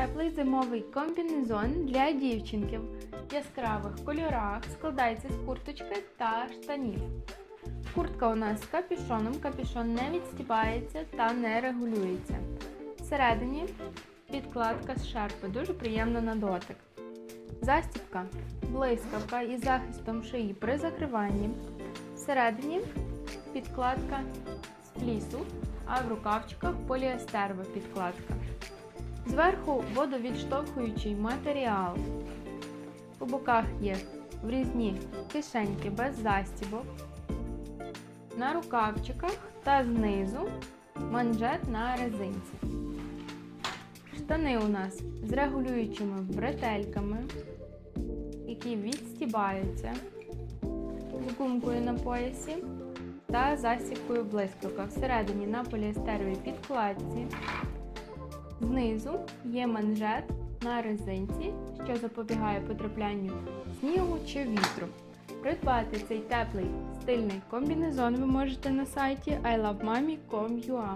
теплий зимовий комбінезон для дівчинки в яскравих кольорах. Складається з курточки та штанів. Куртка у нас з капюшоном, капюшон не відстібається та не регулюється. Всередині підкладка з шерпи, дуже приємно на дотик. Застібка, блискавка із захистом шиї при закриванні. Всередині підкладка з флісу, а в рукавчиках поліестерова підкладка. Зверху водовідштовхуючий матеріал. У боках є врізні кишеньки без застібок. На рукавчиках та знизу манжет на резинці. Штани у нас з регулюючими бретельками, які відстібаються з гумкою на поясі та засібкою блискавка. Всередині на поліестеровій підкладці. Знизу є манжет на резинці, що запобігає потраплянню снігу чи вітру. Придбати цей теплий стильний комбінезон ви можете на сайті ilovemami.com.ua